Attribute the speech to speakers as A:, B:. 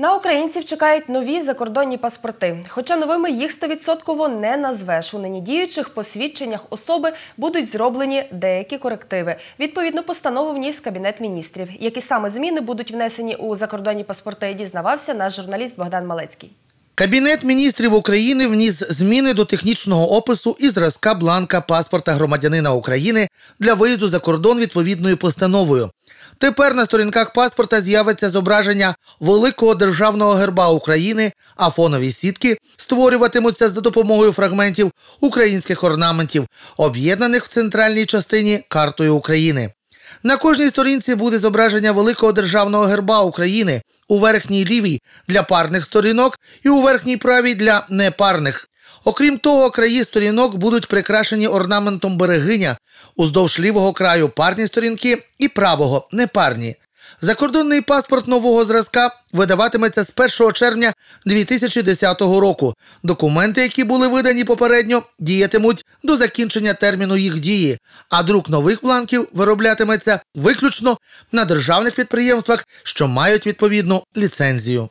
A: На українців чекають нові закордонні паспорти. Хоча новими їх стовідсотково не назвеш. У нині діючих посвідченнях особи будуть зроблені деякі корективи. Відповідну постанову вніс Кабінет міністрів. Які саме зміни будуть внесені у закордонні паспорти, дізнавався наш журналіст Богдан Малецький.
B: Кабінет міністрів України вніс зміни до технічного опису і зразка бланка паспорта громадянина України для виїзду за кордон відповідною постановою. Тепер на сторінках паспорта з'явиться зображення великого державного герба України, а фонові сітки створюватимуться за допомогою фрагментів українських орнаментів, об'єднаних в центральній частині картою України. На кожній сторінці буде зображення великого державного герба України у верхній лівій для парних сторінок і у верхній правій для непарних. Окрім того, краї сторінок будуть прикрашені орнаментом берегиня уздовж лівого краю парні сторінки і правого непарні. Закордонний паспорт нового зразка видаватиметься з 1 червня 2010 року. Документи, які були видані попередньо, діятимуть до закінчення терміну їх дії, а друк нових бланків вироблятиметься виключно на державних підприємствах, що мають відповідну ліцензію.